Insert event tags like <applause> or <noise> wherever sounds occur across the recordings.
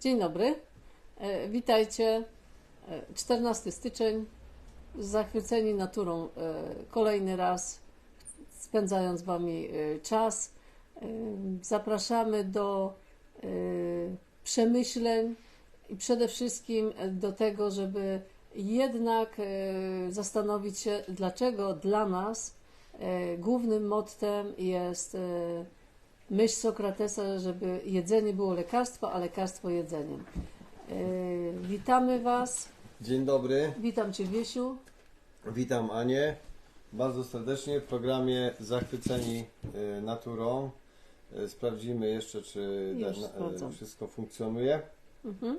Dzień dobry. E, Witajcie. E, 14 styczeń. Zachwyceni naturą e, kolejny raz, spędzając Wami e, czas. E, Zapraszamy do e, przemyśleń i przede wszystkim do tego, żeby jednak e, zastanowić się, dlaczego dla nas e, głównym mottem jest e, myśl Sokratesa, żeby jedzenie było lekarstwo, a lekarstwo jedzeniem. Yy, Witamy Was. Dzień dobry, Witam Cię, Wiesiu. witam Anię bardzo serdecznie w programie Zachwyceni y, naturą. Y, Sprawdzimy jeszcze, czy wszystko funkcjonuje. Mhm.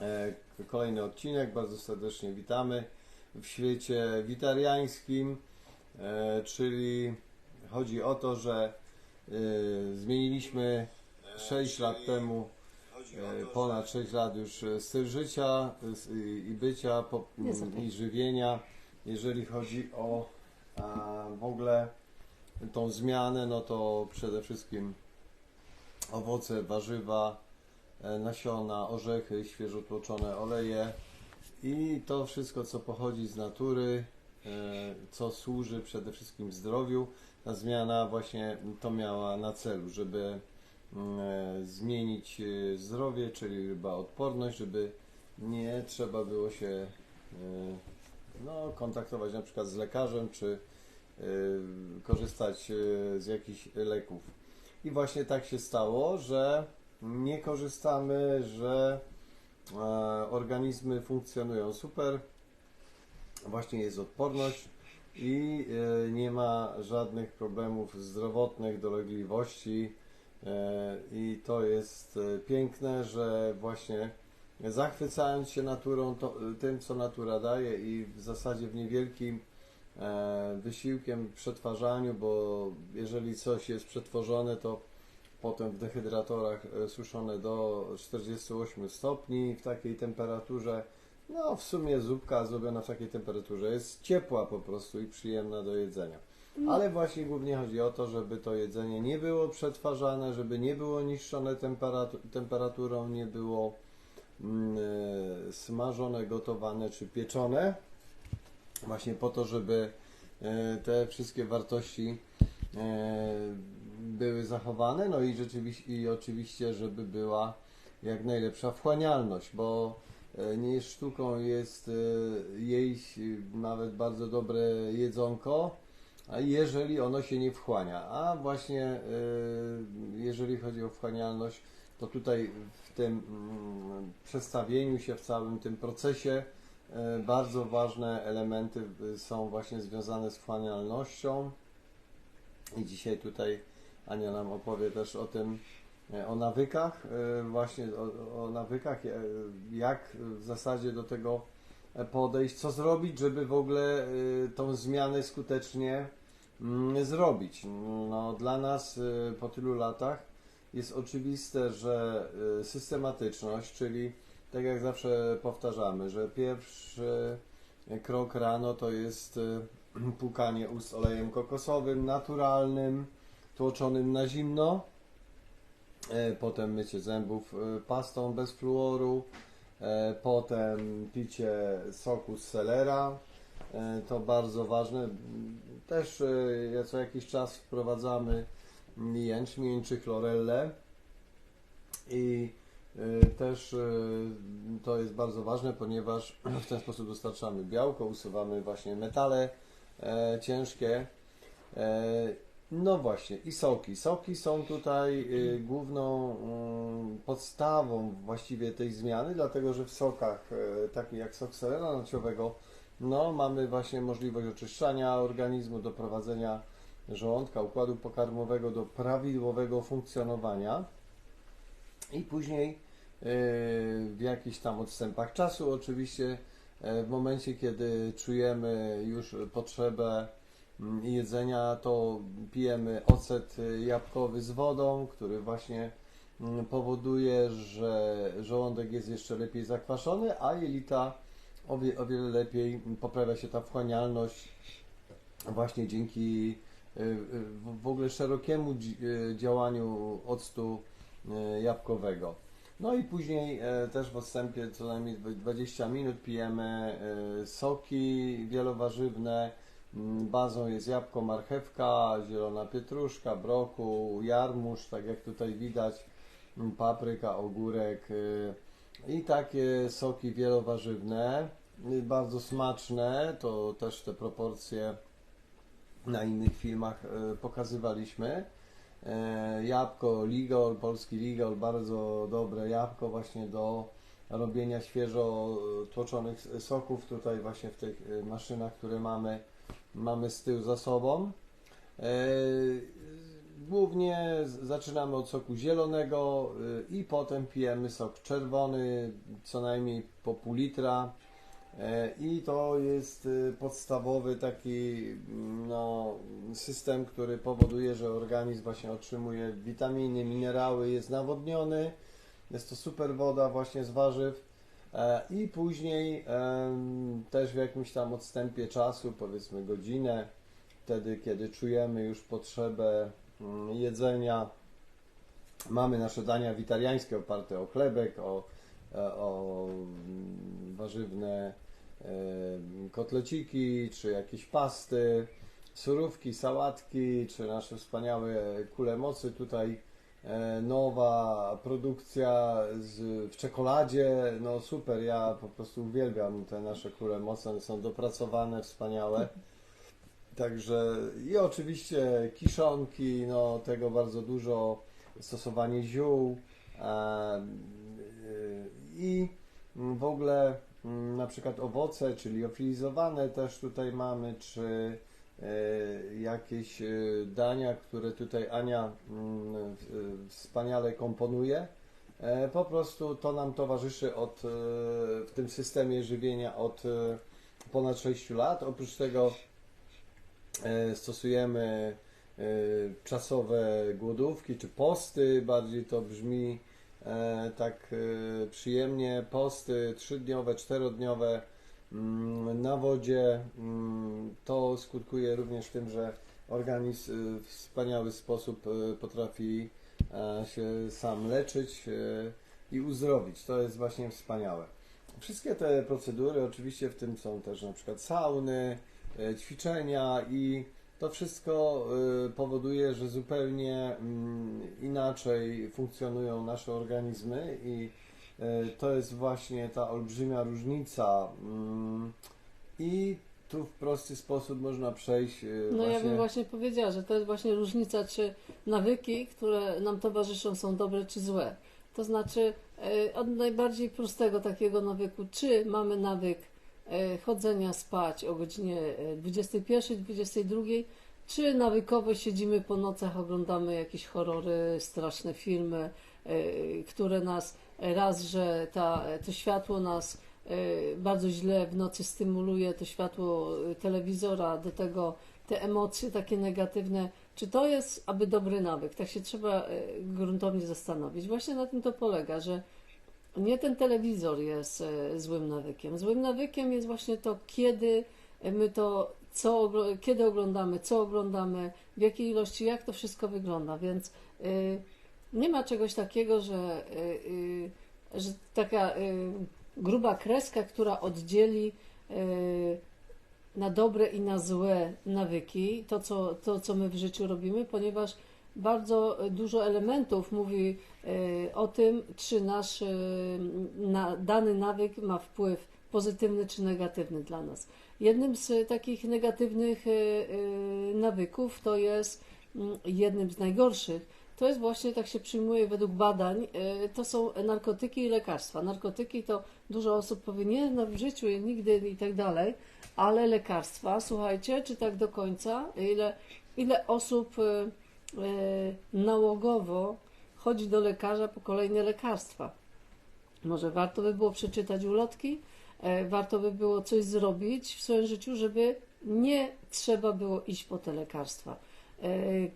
E, Kolejny odcinek, bardzo serdecznie witamy w świecie witariańskim, e, czyli chodzi o to, że zmieniliśmy 6 lat temu e, ponad 6 lat już e, styl życia e, i bycia i żywienia. Jeżeli chodzi o w ogóle tą zmianę, no to przede wszystkim owoce, warzywa, e, nasiona, orzechy, świeżo tłoczone oleje i to wszystko, co pochodzi z natury, e, co służy przede wszystkim zdrowiu. Ta zmiana właśnie to miała na celu, żeby mm, e, zmienić e, zdrowie, czyli chyba odporność, żeby nie trzeba było się e, no, kontaktować na przykład z lekarzem, czy e, korzystać e, z jakichś leków. I właśnie tak się stało, że nie korzystamy, że e, organizmy funkcjonują super, właśnie jest odporność i e, nie ma żadnych problemów zdrowotnych, dolegliwości e, i to jest e, piękne, że właśnie zachwycając się naturą, to, tym co natura daje i w zasadzie w niewielkim wysiłkiem przetwarzaniu, bo jeżeli coś jest przetworzone, to potem w dehydratorach suszone do 48 stopni w takiej temperaturze. No, w sumie zupka zrobiona w takiej temperaturze jest ciepła po prostu i przyjemna do jedzenia. Ale właśnie głównie chodzi o to, żeby to jedzenie nie było przetwarzane, żeby nie było niszczone temperatu- temperaturą, nie było mm, e, smażone, gotowane czy pieczone. Właśnie po to, żeby e, te wszystkie wartości e, były zachowane, no i rzeczywiście i oczywiście, żeby była jak najlepsza wchłanialność, bo nie jest sztuką jest e, jeść e, nawet bardzo dobre jedzonko, jeżeli ono się nie wchłania. A właśnie e, jeżeli chodzi o wchłanialność, to tutaj w tym mm, przestawieniu się, w całym tym procesie e, bardzo ważne elementy e, są właśnie związane z wchłanialnością. I dzisiaj tutaj Ania nam opowie też o tym, e, o nawykach, e, właśnie o, o nawykach, e, jak w zasadzie do tego e, podejść, co zrobić, żeby w ogóle e, tą zmianę skutecznie mm, zrobić. No, dla nas e, po tylu latach jest oczywiste, że e, systematyczność, czyli tak jak zawsze powtarzamy, że pierwszy krok rano to jest e, <clears throat> płukanie ust olejem kokosowym, naturalnym, tłoczonym na zimno. E, Potem mycie zębów e, pastą bez fluoru. E, Potem picie soku z selera. To bardzo ważne. Też co jakiś czas wprowadzamy jęczmień czy chlorellę. I też to jest bardzo ważne, ponieważ w ten sposób dostarczamy białko, usuwamy właśnie metale ciężkie. No właśnie, i soki. Soki są tutaj y, główną mm, podstawą właściwie tej zmiany, dlatego że w sokach, e, takich jak sok selera nociowego, no mamy właśnie możliwość oczyszczania organizmu, doprowadzenia żołądka, układu pokarmowego do prawidłowego funkcjonowania i później e, w jakichś tam odstępach czasu oczywiście e, w momencie kiedy czujemy już potrzebę jedzenia to pijemy ocet e, jabłkowy z wodą, który właśnie mm, powoduje, że żołądek jest jeszcze lepiej zakwaszony, a jelita o, wie, o wiele lepiej poprawia się ta wchłanialność właśnie dzięki e, e, w- ogóle szerokiemu dzi- działaniu octu jabłkowego. No i później e, też w odstępie co najmniej dwa- 20 minut pijemy e, soki wielowarzywne. Mm, Bazą jest jabłko, marchewka, zielona pietruszka, brokuł, jarmuż, tak jak tutaj widać, mm, papryka, ogórek e, i takie soki wielowarzywne, y, bardzo smaczne, to też te proporcje na innych filmach e, pokazywaliśmy. E, Jabłko Ligol, polski Ligol, bardzo dobre jabłko właśnie do robienia świeżo e, tłoczonych soków. Tutaj właśnie w tych e, maszynach, które mamy, mamy z tyłu za sobą. E, Głównie zaczynamy od soku zielonego e, i potem pijemy sok czerwony, co najmniej po pół litra. E, I to jest podstawowy taki no, system, który powoduje, że organizm właśnie otrzymuje witaminy, minerały, jest nawodniony. Jest to super woda właśnie z warzyw. E, I później też w jakimś tam odstępie czasu, powiedzmy godzinę, wtedy kiedy czujemy już potrzebę mm, jedzenia, mamy nasze dania witariańskie oparte o chlebek, o, e, o mm, warzywne e, kotleciki, czy jakieś pasty, surówki, sałatki, czy nasze wspaniałe kule mocy. Tutaj nowa produkcja z, w czekoladzie, no super, ja po prostu uwielbiam te nasze kule mocy, one są dopracowane, wspaniałe. Także i oczywiście kiszonki, no tego bardzo dużo, stosowanie ziół e, i w ogóle mm, na przykład owoce, czyli liofilizowane też tutaj mamy, czy e, jakieś e, dania, które tutaj Ania mm, e, wspaniale komponuje. E, Po prostu to nam towarzyszy od, e, w tym systemie żywienia od e, ponad 6 lat. Oprócz tego e, stosujemy e, czasowe głodówki czy posty, bardziej to brzmi e, tak e, przyjemnie. Posty trzydniowe, czterodniowe mm, na wodzie. To skutkuje również tym, że organizm e, w wspaniały sposób e, potrafi e, się sam leczyć e, i uzdrowić. To jest właśnie wspaniałe. Wszystkie te procedury, oczywiście w tym są też na przykład sauny, e, ćwiczenia i to wszystko e, powoduje, że zupełnie mm, inaczej funkcjonują nasze organizmy i to jest właśnie ta olbrzymia różnica. mm, I tu w prosty sposób można przejść e, No właśnie... ja bym właśnie powiedziała, że to jest właśnie różnica, czy nawyki, które nam towarzyszą, są dobre czy złe. To znaczy e, od najbardziej prostego takiego nawyku, czy mamy nawyk e, chodzenia spać o godzinie e, 21, 22, czy nawykowo siedzimy po nocach, oglądamy jakieś horrory, straszne filmy, które nas raz, że ta, to światło nas bardzo źle w nocy stymuluje, to światło e, telewizora, do tego te emocje takie negatywne. Czy to jest aby dobry nawyk? Tak się trzeba e, gruntownie zastanowić. Właśnie na tym to polega, że nie ten telewizor jest złym nawykiem. Złym nawykiem jest właśnie to, kiedy my to, co, kiedy oglądamy, co oglądamy, w jakiej ilości, jak to wszystko wygląda. Więc y, nie ma czegoś takiego, że, y, y, że taka y, gruba kreska, która oddzieli y, na dobre i na złe nawyki, to co, to co my w życiu robimy, ponieważ bardzo dużo elementów mówi y, o tym, czy nasz y, na, dany nawyk ma wpływ pozytywny czy negatywny dla nas. Jednym z takich negatywnych nawyków to jest mm, jednym z najgorszych. To jest właśnie, tak się przyjmuje według badań, y, to są narkotyki i lekarstwa. Narkotyki to dużo osób powie, nie, no w życiu nigdy i tak dalej, ale lekarstwa, słuchajcie, czy tak do końca, ile, ile osób y, y, nałogowo chodzi do lekarza po kolejne lekarstwa. Może warto by było przeczytać ulotki, warto by było coś zrobić w swoim życiu, żeby nie trzeba było iść po te lekarstwa. E,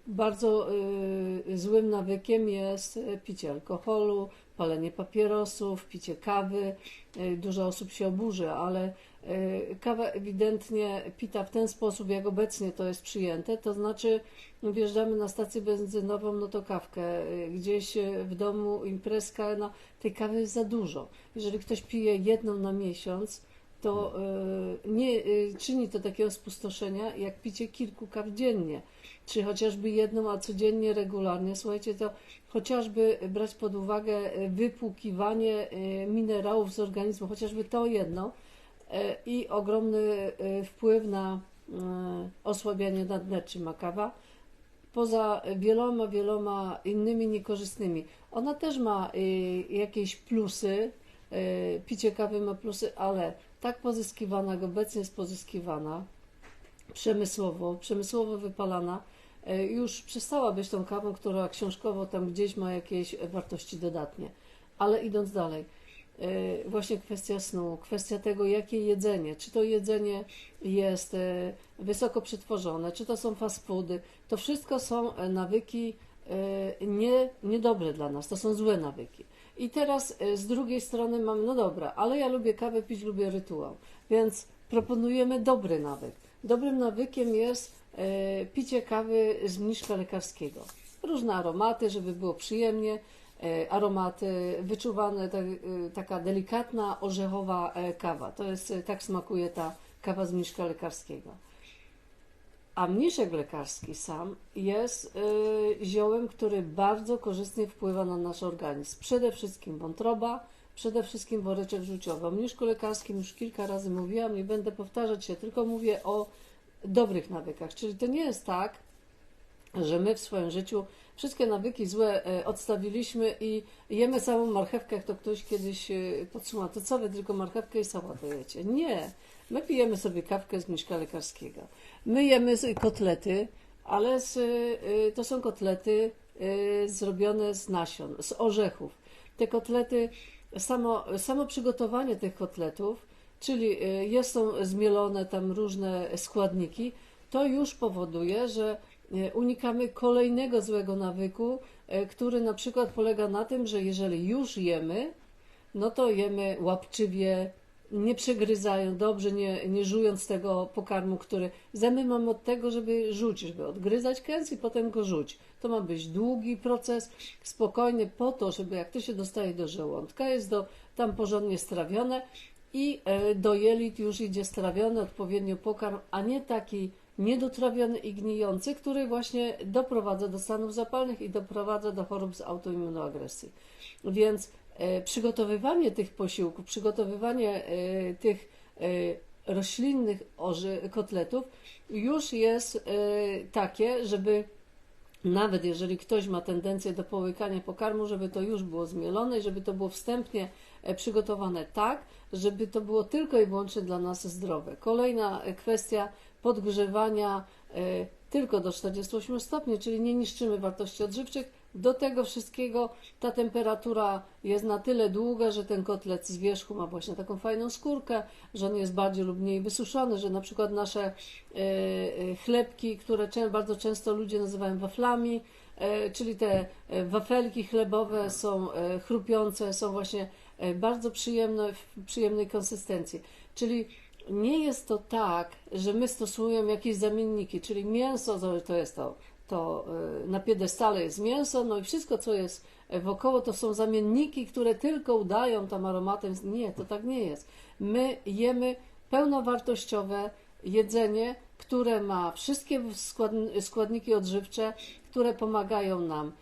Bardzo e, złym nawykiem jest picie alkoholu, palenie papierosów, picie kawy. E, Dużo osób się oburzy, ale kawa ewidentnie pita w ten sposób, jak obecnie to jest przyjęte, to znaczy wjeżdżamy na stację benzynową, no to kawkę, gdzieś w domu imprezka, no tej kawy jest za dużo. Jeżeli ktoś pije jedną na miesiąc, to e, nie e, czyni to takiego spustoszenia, jak picie kilku kaw dziennie, czy chociażby jedną, a codziennie, regularnie. Słuchajcie, to chociażby brać pod uwagę e, wypłukiwanie minerałów z organizmu, chociażby to jedno i ogromny wpływ na osłabianie nadnerczy ma kawa. Poza wieloma, wieloma innymi niekorzystnymi. Ona też ma jakieś plusy, picie kawy ma plusy, ale tak pozyskiwana, jak obecnie jest pozyskiwana, przemysłowo, przemysłowo wypalana, e, już przestała być tą kawą, która książkowo tam gdzieś ma jakieś wartości dodatnie. Ale idąc dalej, e, właśnie kwestia snu, kwestia tego, jakie jedzenie, czy to jedzenie jest e, wysoko przetworzone, czy to są fast foody, to wszystko są nawyki nie, niedobre dla nas, to są złe nawyki. I teraz e, z drugiej strony mam, no dobra, ale ja lubię kawę pić, lubię rytuał, więc proponujemy dobry nawyk. Dobrym nawykiem jest e, picie kawy z mniszka lekarskiego. Różne aromaty, żeby było przyjemnie, e, aromaty wyczuwane, tak, e, taka delikatna, orzechowa e, kawa. To jest, e, tak smakuje ta kawa z mniszka lekarskiego. A mniszek lekarski sam jest y, ziołem, który bardzo korzystnie wpływa na nasz organizm. Przede wszystkim wątroba, przede wszystkim woreczek żółciowy. O mniszku lekarskim już kilka razy mówiłam, nie będę powtarzać się, tylko mówię o dobrych nawykach. Czyli to nie jest tak, że my w swoim życiu wszystkie nawyki złe e, odstawiliśmy i jemy całą marchewkę, jak to ktoś kiedyś e, podsumował. To co wy tylko marchewkę i sałatę jecie? Nie. My pijemy sobie kawkę z mniszka lekarskiego. My jemy kotlety, ale z, y, to są kotlety y, zrobione z nasion, z orzechów. Te kotlety, samo, samo przygotowanie tych kotletów, czyli y, jest są zmielone tam różne składniki, to już powoduje, że y, unikamy kolejnego złego nawyku, y, który na przykład polega na tym, że jeżeli już jemy, no to jemy łapczywie, nie przegryzają dobrze, nie, nie żując tego pokarmu, który zęby mamy od tego, żeby rzucić, żeby odgryzać kęs i potem go rzuć. To ma być długi proces, spokojny po to, żeby jak to się dostaje do żołądka, jest do, tam porządnie strawione i e, do jelit już idzie strawiony odpowiednio pokarm, a nie taki niedotrawiony i gnijący, który właśnie doprowadza do stanów zapalnych i doprowadza do chorób z autoimmunoagresji. Więc przygotowywanie tych posiłków, przygotowywanie e, tych e, roślinnych kotletów już jest e, takie, żeby nawet jeżeli ktoś ma tendencję do połykania pokarmu, żeby to już było zmielone i żeby to było wstępnie e, przygotowane tak, żeby to było tylko i wyłącznie dla nas zdrowe. Kolejna e, kwestia podgrzewania e, tylko do 48 stopni, czyli nie niszczymy wartości odżywczych. Do tego wszystkiego ta temperatura jest na tyle długa, że ten kotlet z wierzchu ma właśnie taką fajną skórkę, że on jest bardziej lub mniej wysuszony, że na przykład nasze e, e, chlebki, które bardzo często ludzie nazywają waflami, e, czyli te wafelki chlebowe są chrupiące, są właśnie bardzo przyjemne, w przyjemnej konsystencji. Czyli nie jest to tak, że my stosujemy jakieś zamienniki, czyli mięso to jest to, to y, na piedestale jest mięso, no i wszystko, co jest wokoło, to są zamienniki, które tylko udają tam aromatem. Nie, to tak nie jest. My jemy pełnowartościowe jedzenie, które ma wszystkie składn- składniki odżywcze, które pomagają nam e,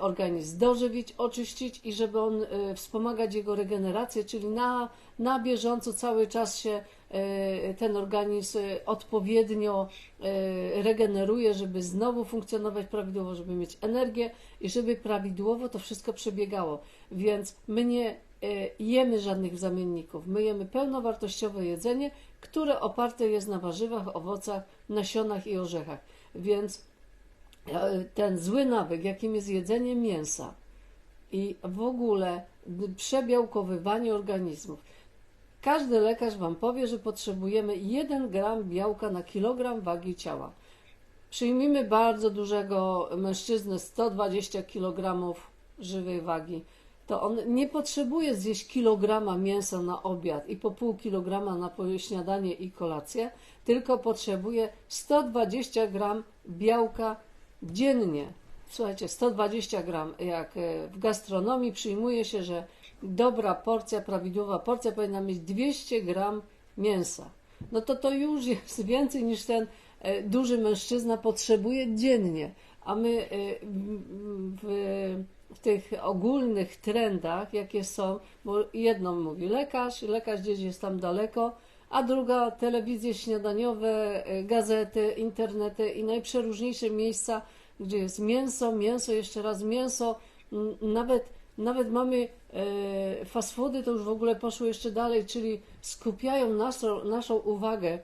organizm dożywić, oczyścić i żeby on e, wspomagać jego regenerację, czyli na, na bieżąco cały czas się e, ten organizm e, odpowiednio e, regeneruje, żeby znowu funkcjonować prawidłowo, żeby mieć energię i żeby prawidłowo to wszystko przebiegało. Więc my nie e, jemy żadnych zamienników, my jemy pełnowartościowe jedzenie, które oparte jest na warzywach, owocach, nasionach i orzechach. Więc e, ten zły nawyk, jakim jest jedzenie mięsa i w ogóle przebiałkowywanie organizmów. Każdy lekarz Wam powie, że potrzebujemy 1 gram białka na kilogram wagi ciała. Przyjmijmy bardzo dużego mężczyznę, 120 kg żywej wagi. To on nie potrzebuje zjeść kilograma mięsa na obiad i po pół kilograma na śniadanie i kolację, tylko potrzebuje 120 gram białka dziennie. Słuchajcie, 120 gram, jak e, w gastronomii przyjmuje się, że dobra porcja, prawidłowa porcja powinna mieć 200 gram mięsa. No to to już <laughs> jest więcej niż ten e, duży mężczyzna potrzebuje dziennie. A my e, w, w, tych ogólnych trendach, jakie są, bo jedno mówi lekarz, lekarz gdzieś jest tam daleko, a druga telewizje śniadaniowe, e, gazety, internety i najprzeróżniejsze miejsca, gdzie jest mięso, mięso, jeszcze raz mięso, m, nawet, nawet mamy e, fast foody, to już w ogóle poszły jeszcze dalej, czyli skupiają naszą, naszą uwagę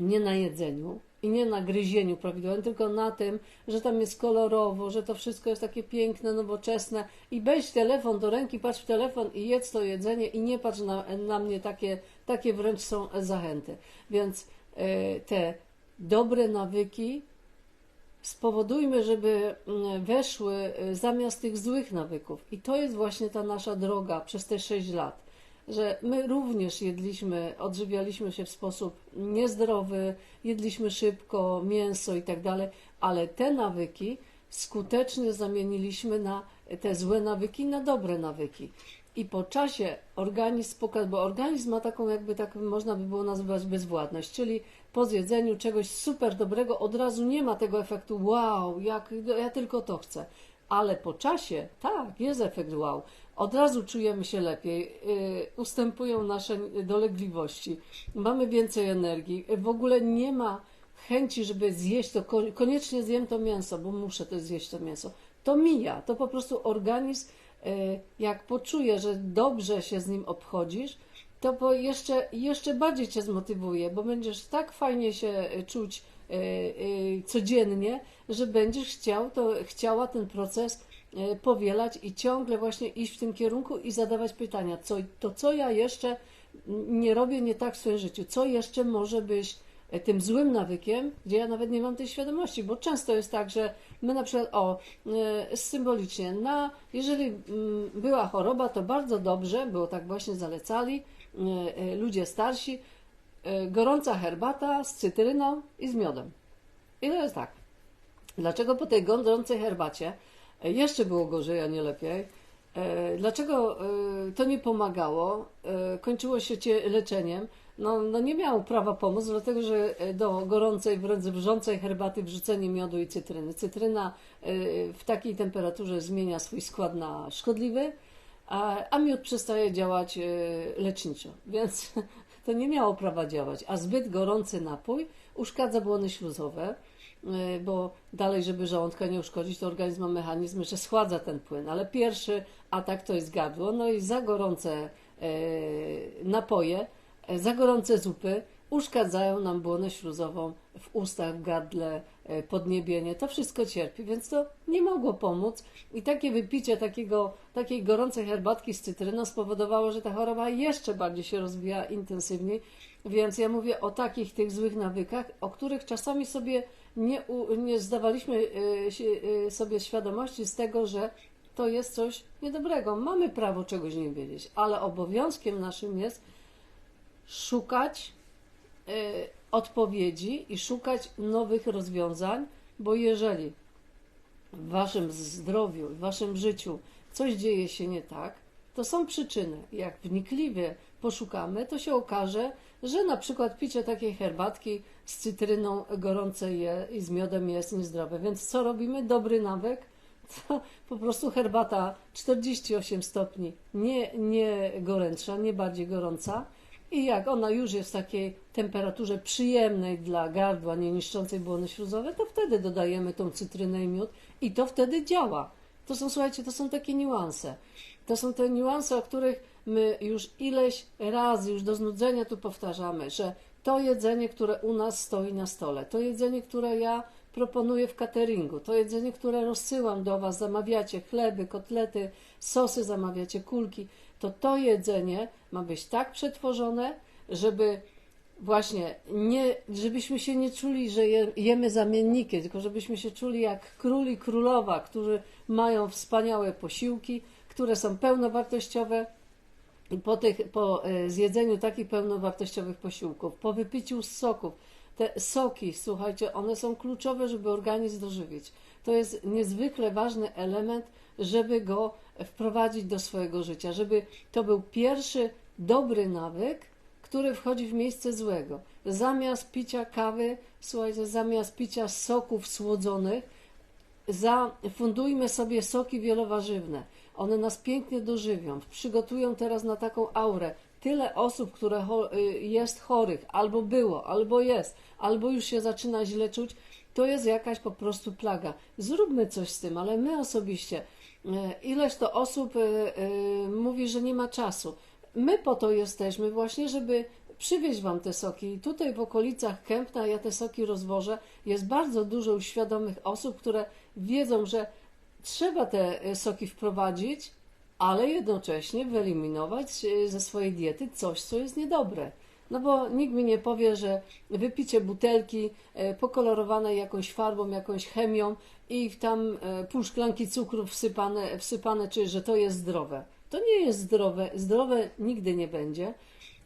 nie na jedzeniu i nie na gryzieniu prawidłowym, tylko na tym, że tam jest kolorowo, że to wszystko jest takie piękne, nowoczesne i weź telefon do ręki, patrz w telefon i jedz to jedzenie i nie patrz na, na mnie, takie, takie wręcz są zachęty. Więc e, te dobre nawyki spowodujmy, żeby mm, weszły e, zamiast tych złych nawyków. I to jest właśnie ta nasza droga przez te 6 lat, że my również jedliśmy, odżywialiśmy się w sposób niezdrowy, jedliśmy szybko, mięso i tak dalej, ale te nawyki skutecznie zamieniliśmy na te złe nawyki na dobre nawyki. I po czasie organizm pokazał, bo organizm ma taką jakby tak można by było nazwać bezwładność, czyli po zjedzeniu czegoś super dobrego od razu nie ma tego efektu wow, jak ja tylko to chcę. Ale po czasie, tak, jest efekt wow. Od razu czujemy się lepiej, yy, ustępują nasze dolegliwości, mamy więcej energii. W ogóle nie ma chęci, żeby zjeść to, ko- koniecznie zjem to mięso, bo muszę to zjeść to mięso. To mija, to po prostu organizm, yy, jak poczuje, że dobrze się z nim obchodzisz, to po jeszcze, jeszcze bardziej cię zmotywuje, bo będziesz tak fajnie się y, czuć y, y, codziennie, że będziesz chciał to, chciała ten proces y, powielać i ciągle właśnie iść w tym kierunku i zadawać pytania, co, to co ja jeszcze nie robię nie tak w swoim życiu, co jeszcze może być y, tym złym nawykiem, gdzie ja nawet nie mam tej świadomości, bo często jest tak, że my na przykład, o, y, symbolicznie, na, jeżeli mm, była choroba, to bardzo dobrze, było tak właśnie zalecali, ludzie starsi, gorąca herbata z cytryną i z miodem. I to jest tak. Dlaczego po tej gorącej herbacie jeszcze było gorzej, a nie lepiej? Y, Dlaczego y, to nie pomagało? Kończyło się leczeniem. No, no nie miało prawa pomóc, dlatego że do gorącej, wręcz wrzącej herbaty wrzucenie miodu i cytryny. Cytryna w takiej temperaturze zmienia swój skład na szkodliwy, a, a miód przestaje działać leczniczo, <laughs> więc to nie miało prawa działać. A zbyt gorący napój uszkadza błony śluzowe, bo dalej, żeby żołądka nie uszkodzić, to organizm ma mechanizm, że schładza ten płyn, ale pierwszy atak to jest gardło, no i za gorące y, napoje, y, za gorące zupy uszkadzają nam błonę śluzową w ustach, w gardle, y, podniebienie, to wszystko cierpi, więc to nie mogło pomóc. I takie wypicie takiego, takiej gorącej herbatki z cytryną spowodowało, że ta choroba jeszcze bardziej się rozwija intensywniej, więc ja mówię o takich tych złych nawykach, o których czasami sobie nie, nie zdawaliśmy się, y, sobie świadomości z tego, że to jest coś niedobrego. Mamy prawo czegoś nie wiedzieć, ale obowiązkiem naszym jest szukać y, odpowiedzi i szukać nowych rozwiązań, bo jeżeli w waszym zdrowiu, w waszym życiu coś dzieje się nie tak, to są przyczyny. Jak wnikliwie poszukamy, to się okaże, że na przykład picie takiej herbatki z cytryną gorącej je, i z miodem jest niezdrowe. Więc co robimy? Dobry nawyk to po prostu herbata 48 stopni, nie, nie gorętsza, nie bardziej gorąca. I jak ona już jest w takiej temperaturze przyjemnej dla gardła, nie niszczącej błony śluzowe, to wtedy dodajemy tą cytrynę i miód i to wtedy działa. To są, słuchajcie, to są takie niuanse. To są te niuanse, o których my już ileś razy, już do znudzenia tu powtarzamy, że to jedzenie, które u nas stoi na stole, to jedzenie, które ja proponuję w cateringu, to jedzenie, które rozsyłam do Was, zamawiacie chleby, kotlety, sosy, zamawiacie kulki, to to jedzenie ma być tak przetworzone, żeby Właśnie, nie, żebyśmy się nie czuli, że je, jemy zamienniki, tylko żebyśmy się czuli jak król i królowa, którzy mają wspaniałe posiłki, które są pełnowartościowe po, tych, po e, zjedzeniu takich pełnowartościowych posiłków, po wypiciu soków, te soki, słuchajcie, one są kluczowe, żeby organizm dożywić. To jest niezwykle ważny element, żeby go wprowadzić do swojego życia, żeby to był pierwszy dobry nawyk, który wchodzi w miejsce złego. Zamiast picia kawy, słuchajcie, zamiast picia soków słodzonych, zafundujmy sobie soki wielowarzywne. One nas pięknie dożywią, przygotują teraz na taką aurę. Tyle osób, które y, jest chorych, albo było, albo jest, albo już się zaczyna źle czuć, to jest jakaś po prostu plaga. Zróbmy coś z tym, ale my osobiście, y, ileś to osób y, mówi, że nie ma czasu. My po to jesteśmy właśnie, żeby przywieźć Wam te soki. I tutaj w okolicach Kępna ja te soki rozwożę. Jest bardzo dużo świadomych osób, które wiedzą, że trzeba te e, soki wprowadzić, ale jednocześnie wyeliminować e, ze swojej diety coś, co jest niedobre. No bo nikt mi nie powie, że wypicie butelki e, pokolorowanej jakąś farbą, jakąś chemią i tam pół szklanki cukru wsypane, wsypane, czy że to jest zdrowe. To nie jest zdrowe, zdrowe nigdy nie będzie.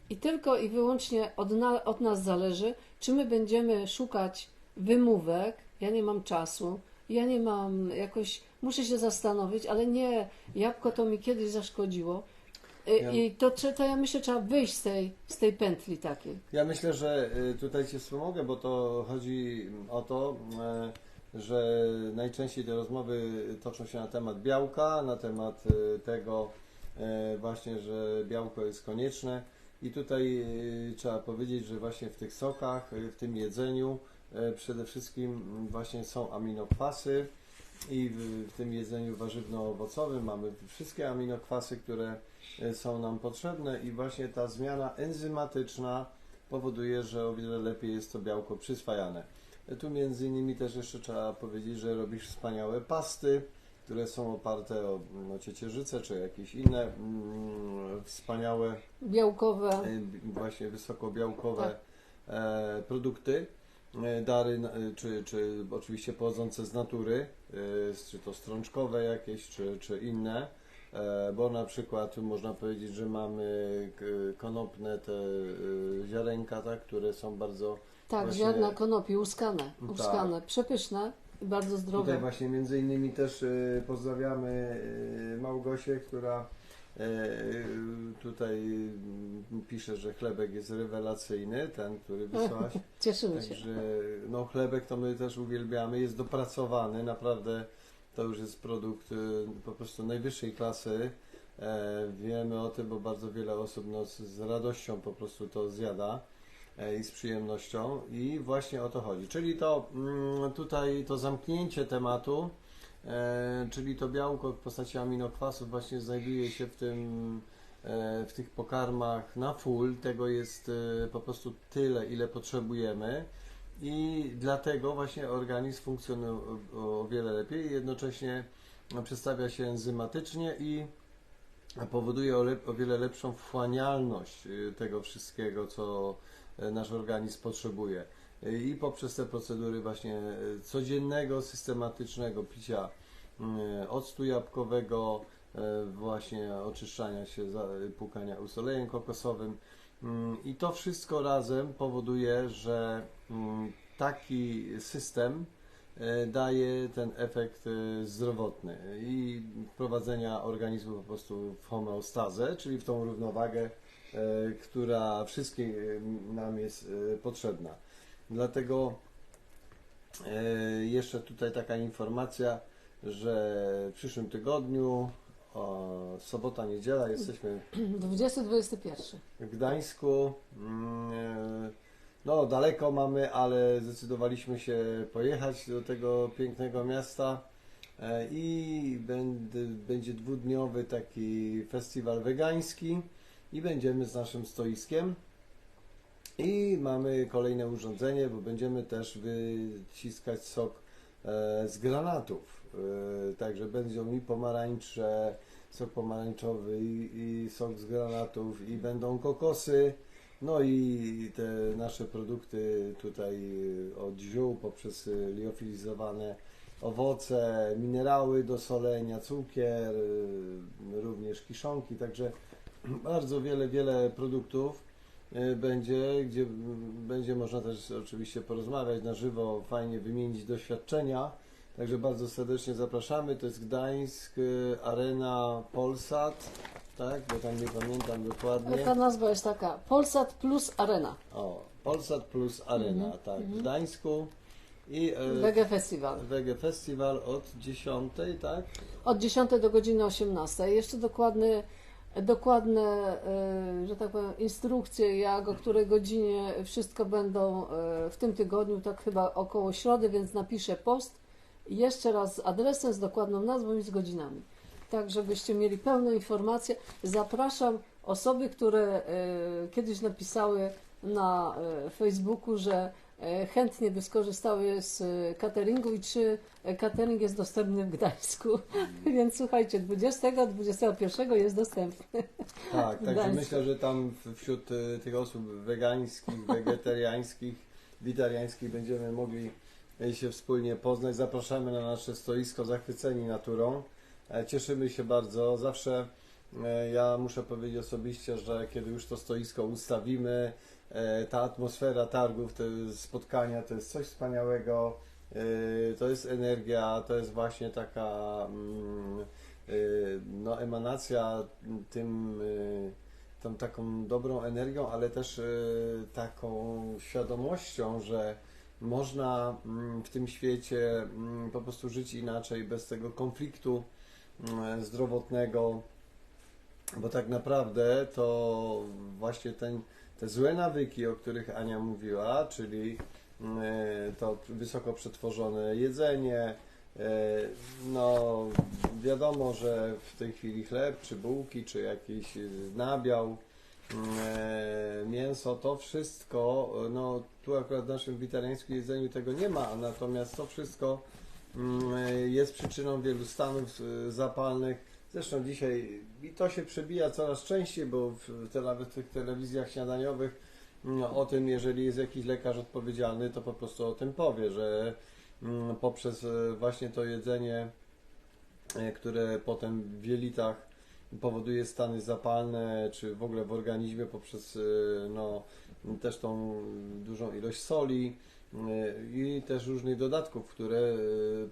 I tylko i wyłącznie od, na, od nas zależy, czy my będziemy szukać wymówek. Ja nie mam czasu, ja nie mam jakoś, muszę się zastanowić, ale nie, jabłko to mi kiedyś zaszkodziło. I, Ja- i to, to ja myślę, trzeba wyjść z tej, z tej pętli takiej. Ja myślę, że y, tutaj Cię wspomogę, bo to chodzi o to, y, że najczęściej te rozmowy toczą się na temat białka, na temat y, tego właśnie, że białko jest konieczne i tutaj trzeba powiedzieć, że właśnie w tych sokach, w tym jedzeniu przede wszystkim właśnie są aminokwasy i w, w tym jedzeniu warzywno-owocowym mamy wszystkie aminokwasy, które y, są nam potrzebne i właśnie ta zmiana enzymatyczna powoduje, że o wiele lepiej jest to białko przyswajane. Tu między innymi też jeszcze trzeba powiedzieć, że robisz wspaniałe pasty, które są oparte o no, ciecierzycę czy jakieś inne mm, wspaniałe, Białkowe, e, właśnie wysokobiałkowe Tak. e, produkty, e, dary, na- e, czy, czy oczywiście pochodzące z natury, e, czy to strączkowe jakieś, czy, czy inne. E, Bo na przykład można powiedzieć, że mamy konopne te e, ziarenka, tak, które są bardzo tak, właśnie- ziarna konopi, uskane, Tak. uskane, przepyszne i bardzo zdrowe. Tutaj właśnie między innymi też e, pozdrawiamy e, Małgosię, która e, tutaj mm, pisze, że chlebek jest rewelacyjny, ten, który wysłałaś. <laughs> Cieszymy się. Także no chlebek to my też uwielbiamy, jest dopracowany, naprawdę to już jest produkt e, po prostu najwyższej klasy. E, wiemy o tym, bo bardzo wiele osób no, z, radością po prostu to zjada e, i z przyjemnością i właśnie o to chodzi. Czyli to mm, tutaj to zamknięcie tematu, e, czyli to białko w postaci aminokwasów właśnie znajduje się w tym e, w tych pokarmach na full, tego jest e, po prostu tyle, ile potrzebujemy. I dlatego właśnie organizm funkcjonuje o, wiele lepiej. I jednocześnie przedstawia się enzymatycznie i powoduje o, o wiele lepszą wchłanialność tego wszystkiego, co nasz organizm potrzebuje. I poprzez te procedury właśnie e, codziennego, systematycznego picia octu jabłkowego, e, właśnie oczyszczania się, za- płukania ust olejem kokosowym. Mm, I to wszystko razem powoduje, że mm, taki system e, daje ten efekt e, zdrowotny i wprowadzenia organizmu po prostu w homeostazę, czyli w tą równowagę, e, która wszystkim nam jest e, potrzebna. Dlatego e, jeszcze tutaj taka informacja, że w przyszłym tygodniu, o, sobota, niedziela, jesteśmy 20-21. w Gdańsku. mm, e, No, daleko mamy, ale zdecydowaliśmy się pojechać do tego pięknego miasta e, i będę, będzie dwudniowy taki festiwal wegański i będziemy z naszym stoiskiem. I mamy kolejne urządzenie, bo będziemy też wyciskać sok e, z granatów. E, Także będą i pomarańcze, sok pomarańczowy i, sok z granatów i będą kokosy. No i te nasze produkty tutaj y, od ziół poprzez liofilizowane owoce, minerały do solenia, cukier, również kiszonki, także bardzo wiele, wiele produktów będzie, gdzie będzie można też oczywiście porozmawiać na żywo, fajnie wymienić doświadczenia. Także bardzo serdecznie zapraszamy. To jest Gdańsk, y, Arena Polsat, tak? Bo tam nie pamiętam dokładnie. Ta nazwa jest taka Polsat plus Arena. O, Polsat plus Arena, Mhm, tak, w Gdańsku. I e, Wege Festival. Wege Festiwal od 10, tak? Od 10 do godziny 18. Jeszcze dokładny, dokładne, e, że tak powiem, instrukcje, jak, o której godzinie wszystko będą e, w tym tygodniu, tak chyba około środy, więc napiszę post. Jeszcze raz z adresem, z dokładną nazwą i z godzinami. Tak, żebyście mieli pełną informację. Zapraszam osoby, które e, kiedyś napisały na Facebooku, że chętnie by skorzystały z e, cateringu i czy e, catering jest dostępny w Gdańsku. <laughs> Więc słuchajcie, 20, 21 jest dostępny. Tak, <laughs> także myślę, że tam wśród e, tych osób wegańskich, <laughs> wegetariańskich, witariańskich będziemy mogli e, się wspólnie poznać. Zapraszamy na nasze stoisko Zachwyceni Naturą. E, Cieszymy się bardzo. Zawsze e, ja muszę powiedzieć osobiście, że kiedy już to stoisko ustawimy, e, ta atmosfera targów, te spotkania to jest coś wspaniałego. E, To jest energia, to jest właśnie taka mm, e, no, emanacja tym, e, tą taką dobrą energią, ale też e, taką świadomością, że można mm, w tym świecie mm, po prostu żyć inaczej, bez tego konfliktu zdrowotnego, bo tak naprawdę to właśnie ten, te złe nawyki, o których Ania mówiła, czyli mm, to wysoko przetworzone jedzenie, e, no wiadomo, że w tej chwili chleb, czy bułki, czy jakiś e, nabiał, mm, e, mięso, to wszystko, e, no tu akurat w naszym witariańskim jedzeniu tego nie ma, natomiast to wszystko mm, e, jest przyczyną wielu stanów e, zapalnych. Zresztą dzisiaj i to się przebija coraz częściej, bo w, te, nawet w tych telewizjach śniadaniowych mm, o tym, jeżeli jest jakiś lekarz odpowiedzialny, to po prostu o tym powie, że mm, poprzez e, właśnie to jedzenie, e, które potem w jelitach powoduje stany zapalne, czy w ogóle w organizmie poprzez e, no, też tą dużą ilość soli i też różnych dodatków, które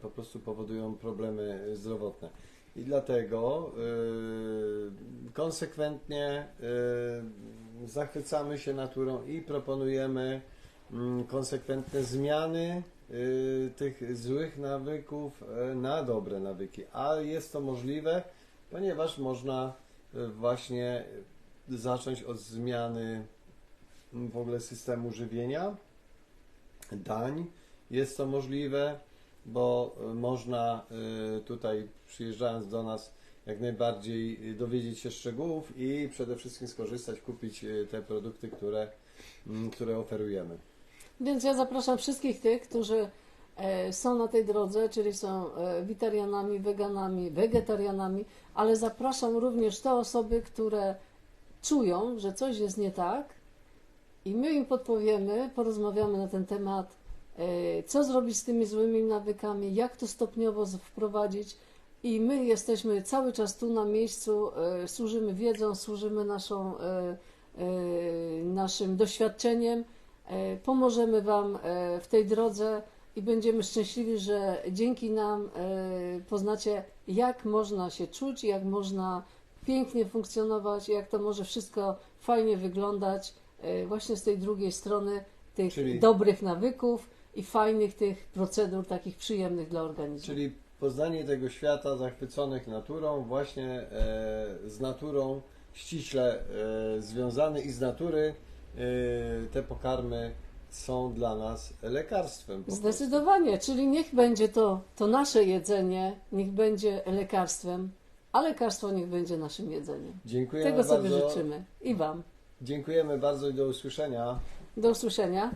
po prostu powodują problemy zdrowotne. I dlatego e, konsekwentnie e, zachwycamy się naturą i proponujemy mm, konsekwentne zmiany y, tych złych nawyków e, na dobre nawyki. A jest to możliwe, ponieważ można e, właśnie zacząć od zmiany m, w ogóle systemu żywienia, dań. Jest to możliwe, bo e, można e, tutaj przyjeżdżając do nas jak najbardziej e, dowiedzieć się szczegółów i przede wszystkim skorzystać, kupić te produkty, które, m, które oferujemy. Więc ja zapraszam wszystkich tych, którzy są na tej drodze, czyli są witarianami, weganami, wegetarianami, ale zapraszam również te osoby, które czują, że coś jest nie tak i my im podpowiemy, porozmawiamy na ten temat, co zrobić z tymi złymi nawykami, jak to stopniowo wprowadzić. I my jesteśmy cały czas tu na miejscu, e, służymy wiedzą, służymy naszą, e, e, naszym doświadczeniem, e, pomożemy Wam e, w tej drodze i będziemy szczęśliwi, że dzięki nam e, poznacie, jak można się czuć, jak można pięknie funkcjonować, jak to może wszystko fajnie wyglądać e, właśnie z tej drugiej strony tych Czyli- dobrych nawyków i fajnych tych procedur takich przyjemnych dla organizmu. Czyli poznanie tego świata zachwyconych naturą, właśnie e, z naturą ściśle e, związany i z natury e, te pokarmy są dla nas lekarstwem. Zdecydowanie, czyli niech będzie to, to nasze jedzenie, niech będzie lekarstwem, a lekarstwo niech będzie naszym jedzeniem. Dziękujemy Tego sobie bardzo. życzymy i Wam. Dziękujemy bardzo i do usłyszenia. Do usłyszenia.